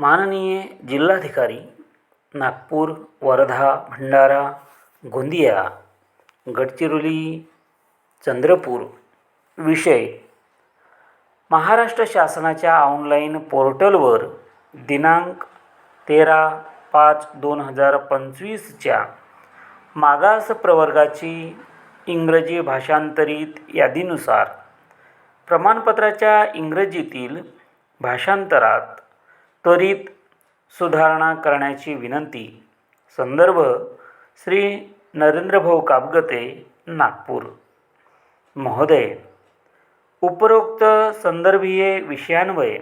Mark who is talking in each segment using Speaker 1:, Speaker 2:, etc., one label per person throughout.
Speaker 1: माननीय जिल्हाधिकारी नागपूर वर्धा भंडारा गोंदिया गडचिरोली चंद्रपूर विषय महाराष्ट्र शासनाच्या ऑनलाईन पोर्टलवर दिनांक तेरा पाच दोन हजार पंचवीसच्या मागास प्रवर्गाची इंग्रजी भाषांतरित यादीनुसार प्रमाणपत्राच्या इंग्रजीतील भाषांतरात त्वरित सुधारणा करण्याची विनंती. संदर्भ श्री नरेंद्रभाऊ कापगते नागपूर. महोदय उपरोक्त संदर्भीय विषयान्वये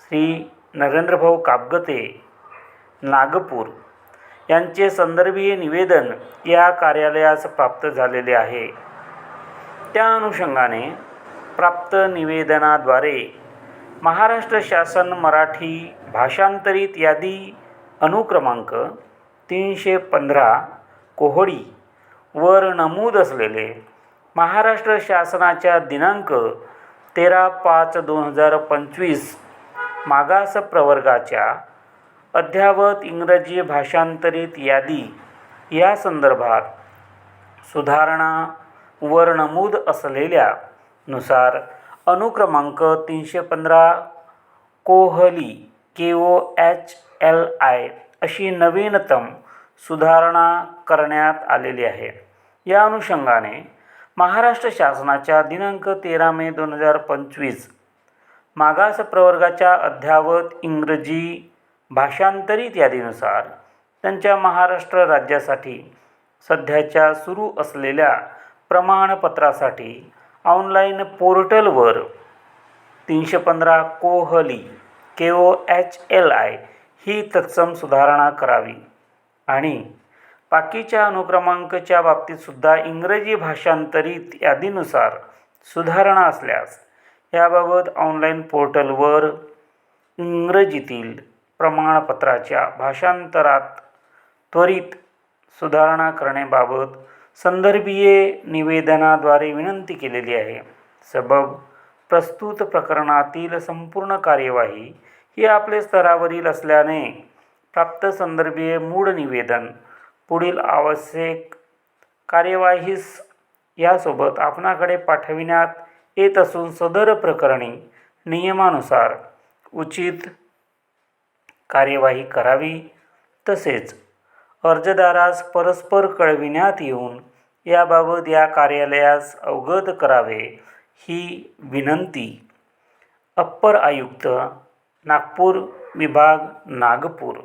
Speaker 1: श्री नरेंद्रभाऊ कापगते नागपूर यांचे संदर्भीय निवेदन या कार्यालयास प्राप्त झालेले आहे. त्या अनुषंगाने प्राप्त निवेदनाद्वारे महाराष्ट्र शासन मराठी भाषांतरित यादी अनुक्रमांक तीनशे पंधरा कोहळी वर नमूद असलेले महाराष्ट्र शासनाच्या दिनांक तेरा पाच दोन हजार पंचवीस मागास प्रवर्गाच्या अद्ययावत इंग्रजी भाषांतरित यादी या संदर्भात सुधारणा वर नमूद असलेल्या नुसार अनुक्रमांक तीनशे पंधरा Kohli K O H L I अशी नवीनतम सुधारणा करण्यात आलेली आहे. या अनुषंगाने महाराष्ट्र शासनाच्या दिनांक तेरा मे दोन हजार पंचवीस मागास प्रवर्गाच्या अद्ययावत इंग्रजी भाषांतरित यादीनुसार त्यांच्या महाराष्ट्र राज्यासाठी सध्याच्या सुरू असलेल्या प्रमाणपत्रासाठी ऑनलाईन पोर्टलवर तीनशे पंधरा Kohli K O H L I ही तत्सम सुधारणा करावी. आणि बाकीच्या अनुक्रमांकच्या बाबतीतसुद्धा इंग्रजी भाषांतरित यादीनुसार सुधारणा असल्यास याबाबत ऑनलाईन पोर्टलवर इंग्रजीतील प्रमाणपत्राच्या भाषांतरात त्वरित सुधारणा करण्याबाबत संदर्भीय निवेदनाद्वारे विनंती केलेली आहे. सबब प्रस्तुत प्रकरणातील संपूर्ण कार्यवाही ही आपले स्तरावरील असल्याने प्राप्त संदर्भीय मूळ निवेदन पुढील आवश्यक कार्यवाहीस यासोबत आपणाकडे पाठविण्यात येत असून सदर प्रकरणी नियमानुसार उचित कार्यवाही करावी तसेच अर्जदारास परस्पर कळविण्यात येऊन याबाबत या कार्यालयास अवगत करावे ही विनंती. अप्पर आयुक्त नागपूर विभाग नागपूर.